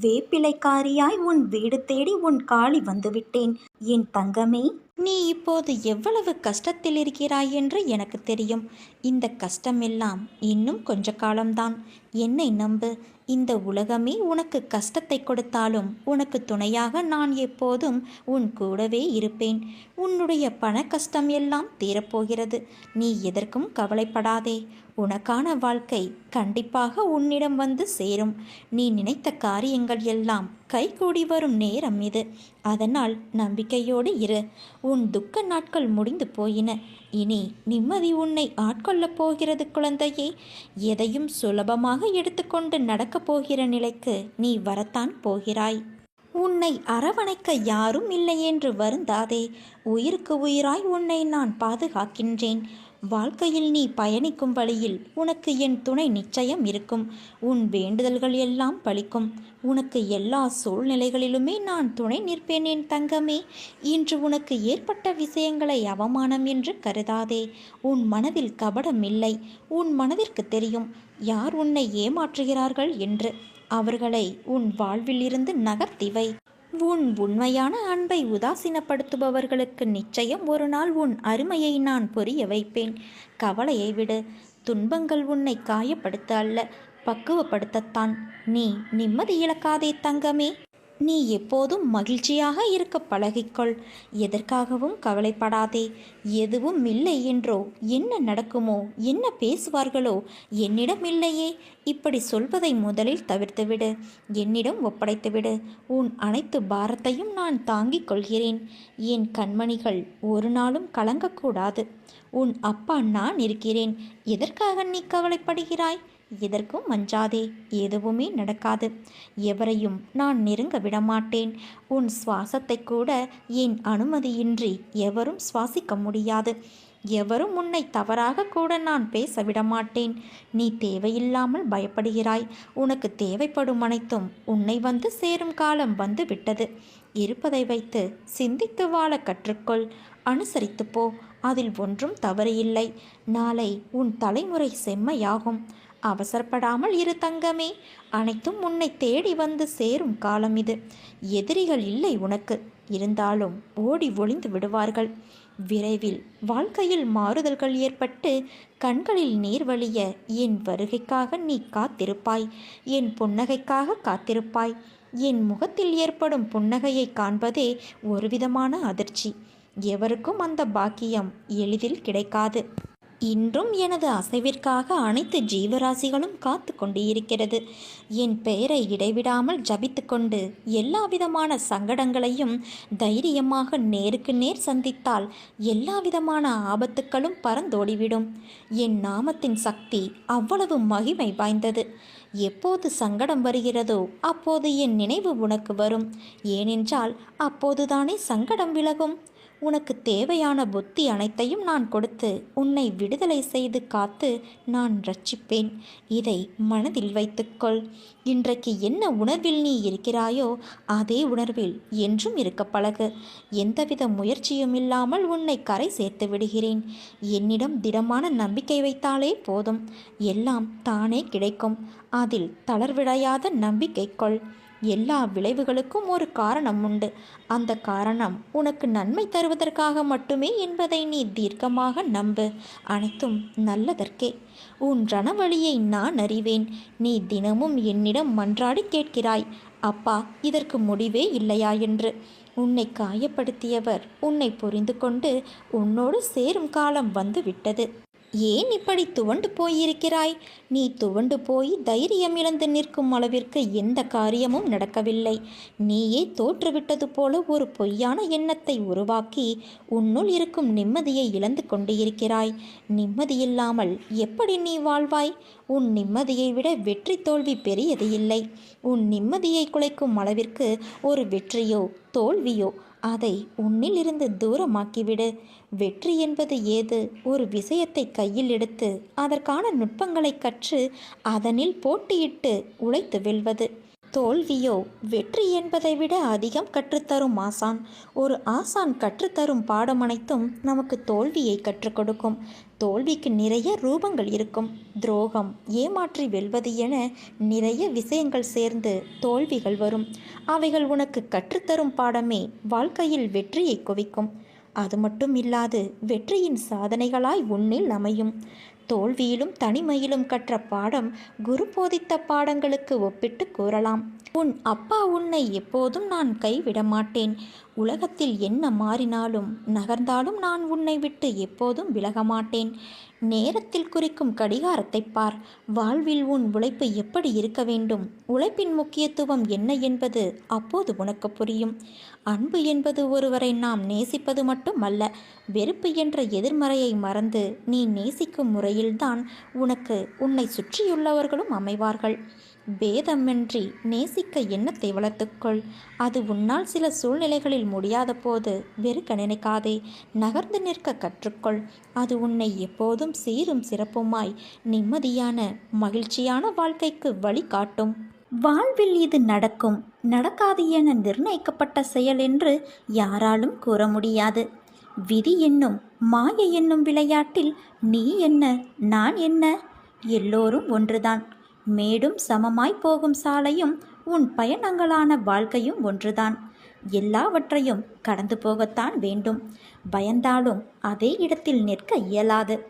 வேப்பிலைக்காரியாய் உன் வீடு தேடி உன் காளி வந்துவிட்டேன். என் தங்கமே. நீ இப்போது எவ்வளவு கஷ்டத்தில் இருக்கிறாய் என்று எனக்கு தெரியும். இந்த கஷ்டமெல்லாம் இன்னும் கொஞ்ச காலம்தான். என்னை நம்பு. இந்த உலகமே உனக்கு கஷ்டத்தை கொடுத்தாலும் உனக்கு துணையாக நான் எப்போதும் உன் கூடவே இருப்பேன். உன்னுடைய பண கஷ்டம் எல்லாம் தீரப்போகிறது. நீ எதற்கும் கவலைப்படாதே. உனக்கான வாழ்க்கை கண்டிப்பாக உன்னிடம் வந்து சேரும். நீ நினைத்த காரியங்கள் எல்லாம் கைகூடி வரும் நேரம் இது. அதனால் நம்பிக்கையோடு இரு. உன் துக்க நாட்கள் முடிந்து போயின. இனி நிம்மதி உன்னை ஆட்கொள்ளப் போகிறது குழந்தையே. எதையும் சுலபமாக எடுத்துக்கொண்டு நடக்கப் போகிற நிலைக்கு நீ வரத்தான் போகிறாய். உன்னை அரவணைக்க யாரும் இல்லை என்று வருந்தாதே. உயிருக்கு உயிராய் உன்னை நான் பாதுகாக்கின்றேன். வாழ்க்கையில் நீ பயணிக்கும் வழியில் உனக்கு என் துணை நிச்சயம் இருக்கும். உன் வேண்டுதல்கள் எல்லாம் பலிக்கும் உனக்கு எல்லா சூழ்நிலைகளிலுமே நான் துணை நிற்பேன் என் தங்கமே. இன்று உனக்கு ஏற்பட்ட விஷயங்களை அவமானம் என்று கருதாதே. உன் மனதில் கபடம் இல்லை. உன் மனதிற்கு தெரியும். யார் உன்னை ஏமாற்றுகிறார்கள் என்று. அவர்களை உன் வாழ்வில் இருந்து உன் உண்மையான அன்பை உதாசீனப்படுத்துபவர்களுக்கு நிச்சயம் ஒரு நாள் உன் அருமையை நான் புரிய வைப்பேன். கவலையை விடு. துன்பங்கள் உன்னை காயப்படுத்த அல்ல பக்குவப்படுத்தத்தான். நீ நிம்மதி இழக்காதே தங்கமே. நீ எப்போதும் மகிழ்ச்சியாக இருக்க பழகிக்கொள். எதற்காகவும் கவலைப்படாதே. எதுவும் இல்லை என்றோ என்ன நடக்குமோ என்ன பேசுவார்களோ என்னிடம் இல்லையே. இப்படி சொல்வதை முதலில் தவிர்த்துவிடு. என்னிடம் ஒப்படைத்துவிடு. உன் அனைத்து பாரத்தையும் நான் தாங்கிக் கொள்கிறேன். என் கண்மணிகள் ஒரு நாளும் கலங்கக்கூடாது. உன் அப்பா நான் இருக்கிறேன். எதற்காக நீ கவலைப்படுகிறாய்? எதற்கும் மஞ்சாதே எதுவுமே நடக்காது. எவரையும் நான் நெருங்க விடமாட்டேன். உன் சுவாசத்தை கூட என் அனுமதியின்றி எவரும் சுவாசிக்க முடியாது. எவரும் உன்னை தவறாக கூட நான் பேச விடமாட்டேன். நீ தேவையில்லாமல் பயப்படுகிறாய். உனக்கு தேவைப்படும் அனைத்தும் உன்னை வந்து சேரும் காலம் வந்து விட்டது. இருப்பதை வைத்து சிந்தித்து வாழ கற்றுக்கொள். அனுசரித்து போ. அதில் ஒன்றும் தவறு இல்லை. நாளை உன் தலைமுறை செம்மையாகும். அவசரப்படாமல் இரு தங்கமே. அனைத்தும் உன்னை தேடி வந்து சேரும் காலம் இது. எதிரிகள் இல்லை உனக்கு. இருந்தாலும் ஓடி ஒளிந்து விடுவார்கள். விரைவில் வாழ்க்கையில் மாறுதல்கள் ஏற்பட்டு கண்களில் நீர் வழிய என் வருகைக்காக நீ காத்திருப்பாய். என் புன்னகைக்காக காத்திருப்பாய். என் முகத்தில் ஏற்படும் புன்னகையை காண்பதே ஒருவிதமான அதிர்ச்சி. எவருக்கும் அந்த பாக்கியம் எளிதில் கிடைக்காது. இன்றும் எனது அசைவிற்காக அனைத்து ஜீவராசிகளும் காத்து கொண்டு இருக்கிறது என் பெயரை இடைவிடாமல் ஜபித்துக்கொண்டு எல்லா விதமான சங்கடங்களையும் தைரியமாக நேருக்கு நேர் சந்தித்தால் எல்லா விதமான ஆபத்துக்களும் பறந்தோடிவிடும். என் நாமத்தின் சக்தி அவ்வளவு மகிமை வாய்ந்தது. எப்போது சங்கடம் வருகிறதோ அப்போது என் நினைவு உனக்கு வரும். ஏனென்றால் அப்போதுதானே சங்கடம் விலகும். உனக்கு தேவையான புத்தி அனைத்தையும் நான் கொடுத்து உன்னை விடுதலை செய்து காத்து நான் ரட்சிப்பேன் இதை மனதில் வைத்துக்கொள். இன்றைக்கு என்ன உணர்வில் நீ இருக்கிறாயோ அதே உணர்வில் என்றும் இருக்க பழகு. எந்தவித முயற்சியும் இல்லாமல் உன்னை கரை சேர்த்து விடுகிறேன். என்னிடம் திடமான நம்பிக்கை வைத்தாலே போதும். எல்லாம் தானே கிடைக்கும். அதில் தளர்விடையாத நம்பிக்கை கொள். எல்லா விளைவுகளுக்கும் ஒரு காரணம் உண்டு. அந்த காரணம் உனக்கு நன்மை தருவதற்காக மட்டுமே என்பதை நீ தீர்க்கமாக நம்பு. அனைத்தும் நல்லதற்கே. உன் ரணவழியை நான் அறிவேன். நீ தினமும் என்னிடம் மன்றாடி கேட்கிறாய். அப்பா இதற்கு முடிவே இல்லையா என்று. உன்னை காயப்படுத்தியவர் உன்னை புரிந்து கொண்டு உன்னோடு சேரும் காலம் வந்து விட்டது ஏன் இப்படி துவண்டு போயிருக்கிறாய்? நீ துவண்டு போய் தைரியம் இழந்து நிற்கும் அளவிற்கு எந்த காரியமும் நடக்கவில்லை. நீயே தோற்றுவிட்டது போல ஒரு பொய்யான எண்ணத்தை உருவாக்கி உன்னுள் இருக்கும் நிம்மதியை இழந்து கொண்டு இருக்கிறாய் நிம்மதியில்லாமல் எப்படி நீ வாழ்வாய்? உன் நிம்மதியை விட வெற்றி தோல்வி பெரியது இல்லை. உன் நிம்மதியை குலைக்கும் அளவிற்கு ஒரு வெற்றியோ தோல்வியோ அதை உன்னில் இருந்து தூரமாக்கிவிடு. வெற்றி என்பது ஏது? ஒரு விஷயத்தை கையில் எடுத்து அதற்கான நுட்பங்களை கற்று அதனில் போட்டியிட்டு உழைத்து வெல்வது. தோல்வியோ வெற்றி என்பதை விட அதிகம் கற்றுத்தரும் ஆசான். ஒரு ஆசான் கற்றுத்தரும் பாடம் அனைத்தும் நமக்கு தோல்வியை கற்றுக் கொடுக்கும். தோல்விக்கு நிறைய ரூபங்கள் இருக்கும். துரோகம் ஏமாற்றி வெல்வது என நிறைய விஷயங்கள் சேர்ந்து தோல்விகள் வரும். அவைகள் உனக்கு கற்றுத்தரும் பாடமே வாழ்க்கையில் வெற்றியை குவிக்கும். அது மட்டும் இல்லாது வெற்றியின் சாதனைகளாய் உன்னில் அமையும். தோல்வியிலும் தனிமையிலும் கற்ற பாடம் குரு போதித்த பாடங்களுக்கு ஒப்பிட்டு கூறலாம். உன் அப்பா உன்னை எப்போதும் நான் கைவிட மாட்டேன் உலகத்தில் என்ன மாறினாலும் நகர்ந்தாலும் நான் உன்னை விட்டு எப்போதும் விலக மாட்டேன் நேரத்தில் குறிக்கும் கடிகாரத்தை பார். வாழ்வில் உன் உழைப்பு எப்படி இருக்க வேண்டும்? உழைப்பின் முக்கியத்துவம் என்ன என்பது அப்போது உனக்கு புரியும். அன்பு என்பது ஒருவரை நாம் நேசிப்பது மட்டும் அல்ல வெறுப்பு என்ற எதிர்மறையை மறந்து நீ நேசிக்கும் முறையில்தான் உனக்கு உன்னை சுற்றியுள்ளவர்களும் அமைவார்கள். பேதமின்றி நேசிக்க எண்ணத்தை வளர்த்துக்கொள். அது உன்னால் சில சூழ்நிலைகளில் முடியாத போது வெறுக்க நினைக்காதே. நகர்ந்து நிற்க கற்றுக்கொள். அது உன்னை எப்போதும் சீரும் சிறப்புமாய் நிம்மதியான மகிழ்ச்சியான வாழ்க்கைக்கு வழிகாட்டும். வாழ்வில் இது நடக்கும். நடக்காது என நிர்ணயிக்கப்பட்ட செயல் என்று யாராலும் கூற முடியாது. விதி என்னும் மாயை என்னும் விளையாட்டில் நீ என்ன நான் என்ன? எல்லோரும் ஒன்றுதான். மேடும் சமமாய் போகும் சாலையும் உன் பயணங்களான வாழ்க்கையும் ஒன்றுதான். எல்லாவற்றையும் கடந்து போகத்தான் வேண்டும். பயந்தாலும் அதே இடத்தில் நிற்க இயலாது.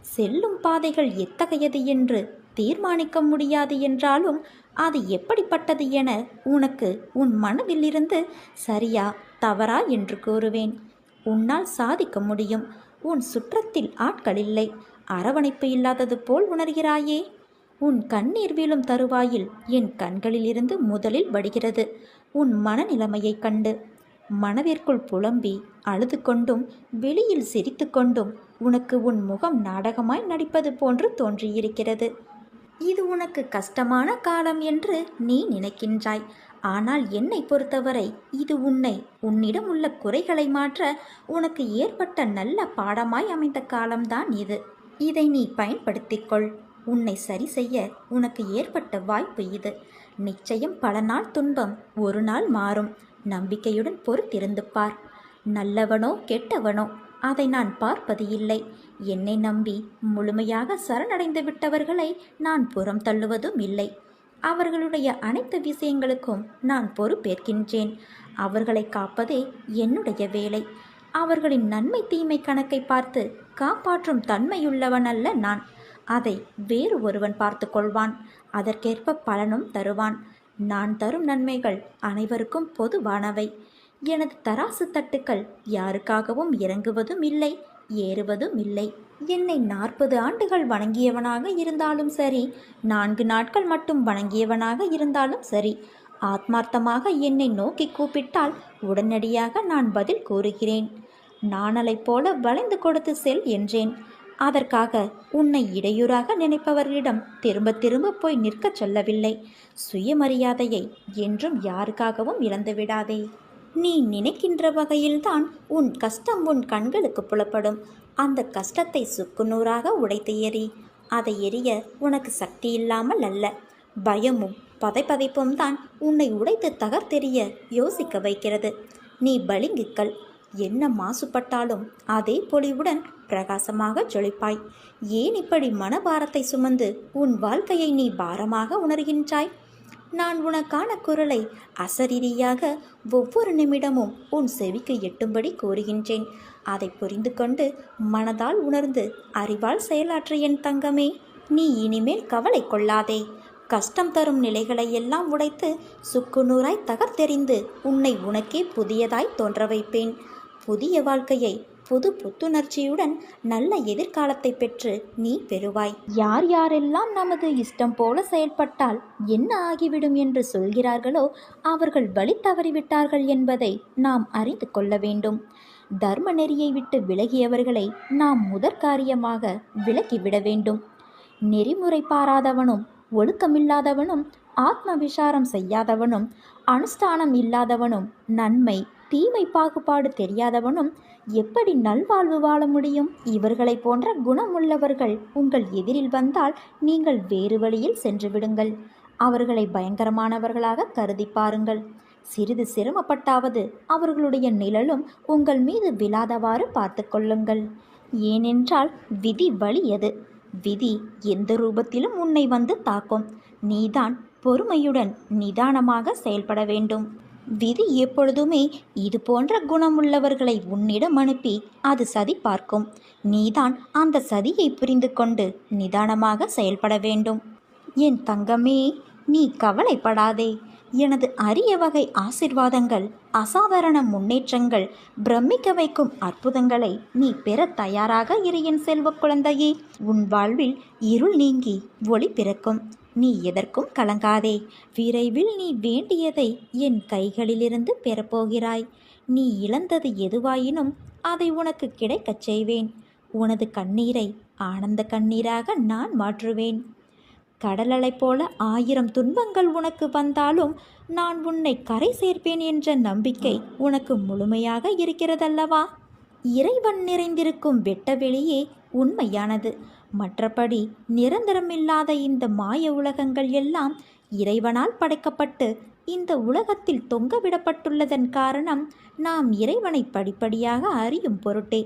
செல்லும் பாதைகள் எத்தகையது என்று தீர்மானிக்க முடியாது என்றாலும் அது எப்படிப்பட்டது என உனக்கு உன் மனதிலிருந்து சரியா தவறா என்று கூறுவேன். உன்னால் சாதிக்க முடியும். உன் சுற்றத்தில் ஆட்கள் இல்லை. அரவணைப்பு இல்லாதது போல் உணர்கிறாயே. உன் கண்ணீர் வீழும் தருவாயில் என் கண்களிலிருந்து முதலில் வடிகிறது. உன் மனநிலைமையைக் கண்டு மனதிற்குள் புலம்பி அழுது கொண்டும் வெளியில் சிரித்து கொண்டும் உனக்கு உன் முகம் நாடகமாய் நடிப்பது போன்று தோன்றியிருக்கிறது. இது உனக்கு கஷ்டமான காலம் என்று நீ நினைக்கின்றாய். ஆனால் என்னை பொறுத்தவரை இது உன்னை உன்னிடம் உள்ள குறைகளை மாற்ற உனக்கு ஏற்பட்ட நல்ல பாடமாய் அமைந்த காலம்தான் இது. இதை நீ பயன்படுத்திக்கொள் உன்னை சரி செய்ய உனக்கு ஏற்பட்ட வாய்ப்பு இது. நிச்சயம் பல நாள் துன்பம் ஒரு நாள் மாறும். நம்பிக்கையுடன் பொறுத்திருந்து பார். நல்லவனோ கெட்டவனோ அதை நான் பார்ப்பது இல்லை. என்னை நம்பி முழுமையாக சரணடைந்து விட்டவர்களை நான் புறம் தள்ளுவதும் இல்லை. அவர்களுடைய அனைத்து விஷயங்களுக்கும் நான் பொறுப்பேற்கின்றேன். அவர்களை காப்பதே என்னுடைய வேலை. அவர்களின் நன்மை தீமை கணக்கை பார்த்து காப்பாற்றும் தன்மையுள்ளவன் அல்ல நான். அதை வேறு ஒருவன் பார்த்து கொள்வான் அதற்கேற்ப பலனும் தருவான். நான் தரும் நன்மைகள் அனைவருக்கும் பொதுவானவை. எனது தராசு தட்டுக்கள் யாருக்காகவும் இறங்குவதும் இல்லை ஏறுவதும் இல்லை. என்னை நாற்பது ஆண்டுகள் வணங்கியவனாக இருந்தாலும் சரி நான்கு நாட்கள் மட்டும் வணங்கியவனாக இருந்தாலும் சரி ஆத்மார்த்தமாக என்னை நோக்கி கூப்பிட்டால் உடனடியாக நான் பதில் கூறுகிறேன். நானலைப் போல வளைந்து கொடுத்து செல் என்றேன். அதற்காக உன்னை இடையூறாக நினைப்பவர்களிடம் திரும்ப திரும்ப போய் நிற்கச் சொல்லவில்லை. சுயமரியாதையை என்றும் யாருக்காகவும் இழந்து விடாதே. நீ நினைக்கின்ற வகையில்தான் உன் கஷ்டம் உன் கண்களுக்கு புலப்படும். அந்த கஷ்டத்தை சுக்குநூறாக உடைத்து எறி அதை எரிய உனக்கு சக்தி இல்லாமல் அல்ல. பயமும் பதைப்பதைப்பும் தான் உன்னை உடைத்து தகர்த்தெறிய யோசிக்க வைக்கிறது. நீ பளிங்குக்கள் என்ன மாசுபட்டாலும் அதே பொலிவுடன் பிரகாசமாக ஜொலிப்பாய். ஏன் இப்படி மனபாரத்தை சுமந்து உன் வாழ்க்கையை நீ பாரமாக உணர்கின்றாய்? நான் உனக்கான குரலை அசரீரியாக ஒவ்வொரு நிமிடமும் உன் செவிக்கு எட்டும்படி கூறுகின்றேன். அதை புரிந்து கொண்டு மனதால் உணர்ந்து அறிவால் செயலாற்று என் தங்கமே நீ இனிமேல் கவலை கொள்ளாதே. கஷ்டம் தரும் நிலைகளை எல்லாம் உடைத்து சுக்குநூறாய் தகர்த்தெறிந்து உன்னை உனக்கே புதியதாய் தோன்ற வைப்பேன். புதிய வாழ்க்கையை புது புத்துணர்ச்சியுடன் நல்ல எதிர்காலத்தை பெற்று நீ பெறுவாய். யார் யாரெல்லாம் நமது இஷ்டம் போல செயல்பட்டால் என்ன ஆகிவிடும் என்று சொல்கிறார்களோ அவர்கள் வழி தவறிவிட்டார்கள் என்பதை நாம் அறிந்து கொள்ள வேண்டும். தர்ம நெறியை விட்டு விலகியவர்களை நாம் முதற்காரியமாக விலக்கிவிட வேண்டும். நெறிமுறை பாராதவனும் ஒழுக்கமில்லாதவனும் ஆத்ம விசாரம் செய்யாதவனும் அனுஷ்டானம் இல்லாதவனும் நன்மை தீமை பாகுபாடு தெரியாதவனும் எப்படி நல்வாழ்வு வாழ முடியும்? இவர்களைப் போன்ற குணமுள்ளவர்கள் உங்கள் எதிரில் வந்தால் நீங்கள் வேறு வழியில் சென்று விடுங்கள். அவர்களை பயங்கரமானவர்களாக கருதி பாருங்கள். சிறிது சிரமப்பட்டாவது அவர்களுடைய நிழலும் உங்கள் மீது விழாதவாறு பார்த்து கொள்ளுங்கள். ஏனென்றால் விதி வலியது விதி எந்த ரூபத்திலும் உன்னை வந்து தாக்கும். நீதான் பொறுமையுடன் நிதானமாக செயல்பட வேண்டும். விதி எப்பொழுதுமே இது போன்ற குணமுள்ளவர்களை உன்னிடம் அனுப்பி அது சதி பார்க்கும். நீதான் அந்த சதியை புரிந்து கொண்டு நிதானமாக செயல்பட வேண்டும். என் தங்கமே நீ கவலைப்படாதே. எனது அரிய வகை ஆசிர்வாதங்கள் அசாதாரண முன்னேற்றங்கள் பிரமிக்க வைக்கும் அற்புதங்களை நீ பெற தயாராக இரு என் செல்வ குழந்தையே. உன் வாழ்வில் இருள் நீங்கி ஒளி பிறக்கும். நீ எதற்கும் கலங்காதே. விரைவில் நீ வேண்டியதை என் கைகளிலிருந்து பெறப்போகிறாய். நீ இழந்தது எதுவாயினும் அதை உனக்கு கிடைக்கச் செய்வேன். உனது கண்ணீரை ஆனந்த கண்ணீராக நான் மாற்றுவேன். கடலலை போல ஆயிரம் துன்பங்கள் உனக்கு வந்தாலும் நான் உன்னை கரை சேர்ப்பேன் என்ற நம்பிக்கை உனக்கு முழுமையாக இருக்கிறதல்லவா? இறைவன் நிறைந்திருக்கும் வெட்டவெளியே உண்மையானது. மற்றபடி நிரந்தரமில்லாத இந்த மாய உலகங்கள் எல்லாம் இறைவனால் படைக்கப்பட்டு இந்த உலகத்தில் தொங்கவிடப்பட்டுள்ளதன் காரணம் நாம் இறைவனை படிப்படியாக அறியும் பொருட்டே.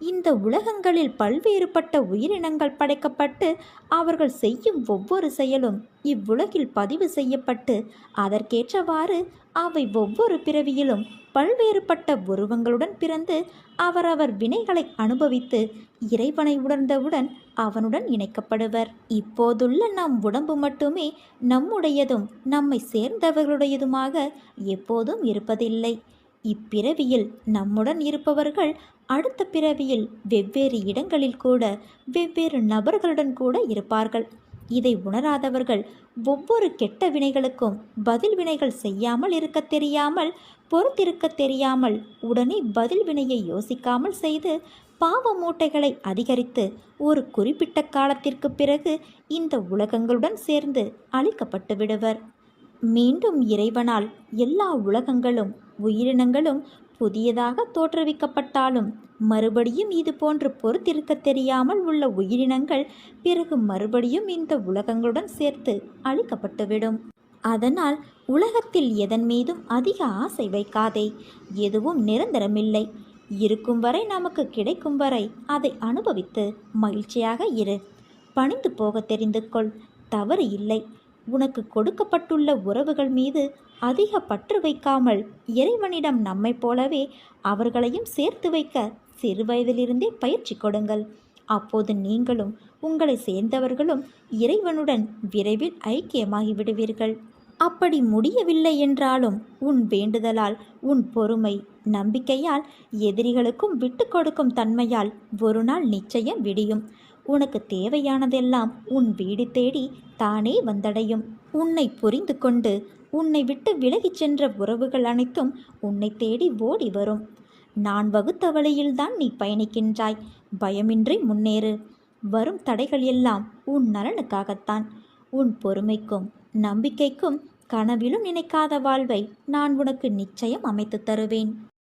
இந்த உலகங்களில் பல்வேறுபட்ட உயிரினங்கள் படைக்கப்பட்டு அவர்கள் செய்யும் ஒவ்வொரு செயலும் இவ்வுலகில் பதிவு செய்யப்பட்டு அதற்கேற்றவாறு அவை ஒவ்வொரு பிறவியிலும் பல்வேறுபட்ட உருவங்களுடன் பிறந்து அவரவர் வினைகளை அனுபவித்து இறைவனை உணர்ந்தவுடன் அவனுடன் இணைக்கப்படுவர். இப்போதுள்ள நம் உடம்பு மட்டுமே நம்முடையதும் நம்மை சேர்ந்தவர்களுடையதுமாக எப்போதும் இருப்பதில்லை. இப்பிறவியில் நம்முடன் இருப்பவர்கள் அடுத்த பிறவியில் வெவ்வேறு இடங்களில் கூட வெவ்வேறு நபர்களுடன் கூட இருப்பார்கள். இதை உணராதவர்கள் ஒவ்வொரு கெட்ட வினைகளுக்கும் பதில் வினைகள் செய்யாமல் இருக்க தெரியாமல் பொறுத்திருக்க தெரியாமல் உடனே பதில் வினையை யோசிக்காமல் செய்து பாவ மூட்டைகளை அதிகரித்து ஒரு குறிப்பிட்ட காலத்திற்கு பிறகு இந்த உலகங்களுடன் சேர்ந்து அழிக்கப்பட்டு விடுவர். மீண்டும் இறைவனால் எல்லா உலகங்களும் உயிரினங்களும் புதியதாக தோற்றுவிக்கப்பட்டாலும் மறுபடியும் இது போன்று பொறுத்திருக்க தெரியாமல் உள்ள உயிரினங்கள் பிறகு மறுபடியும் இந்த உலகங்களுடன் சேர்த்து அழிக்கப்பட்டுவிடும். அதனால் உலகத்தில் எதன் மீதும் அதிக ஆசை வைக்காதே எதுவும் நிரந்தரமில்லை. இருக்கும் வரை நமக்கு கிடைக்கும் வரை அதை அனுபவித்து மகிழ்ச்சியாக இரு. பணிந்து போக தெரிந்து கொள். தவறு இல்லை. உனக்கு கொடுக்கப்பட்டுள்ள உறவுகள் மீது அதிக பற்று வைக்காமல் இறைவனிடம் நம்மைப் போலவே அவர்களையும் சேர்த்து வைக்க சிறு வயதிலிருந்தே பயிற்சி கொடுங்கள். அப்போது நீங்களும் உங்களை சேர்ந்தவர்களும் இறைவனுடன் விரைவில் ஐக்கியமாகி விடுவீர்கள். அப்படி முடியவில்லை என்றாலும் உன் வேண்டுதலால் உன் பொறுமை நம்பிக்கையால் எதிரிகளுக்கும் விட்டு கொடுக்கும் தன்மையால் ஒரு நாள் நிச்சயம் விடியும். உனக்கு தேவையானதெல்லாம் உன் வீடு தேடி தானே வந்தடையும். உன்னை புரிந்து கொண்டு உன்னை விட்டு விலகிச் சென்ற உறவுகள் அனைத்தும் உன்னை தேடி ஓடி வரும். நான் வகுத்த வழியில்தான் நீ பயணிக்கின்றாய். பயமின்றி முன்னேறு. வரும் தடைகள் எல்லாம் உன் நலனுக்காகத்தான். உன் பொறுமைக்கும் நம்பிக்கைக்கும் கனவிலும் நினைக்காத வாழ்வை நான் உனக்கு நிச்சயம் அமைத்து தருவேன்.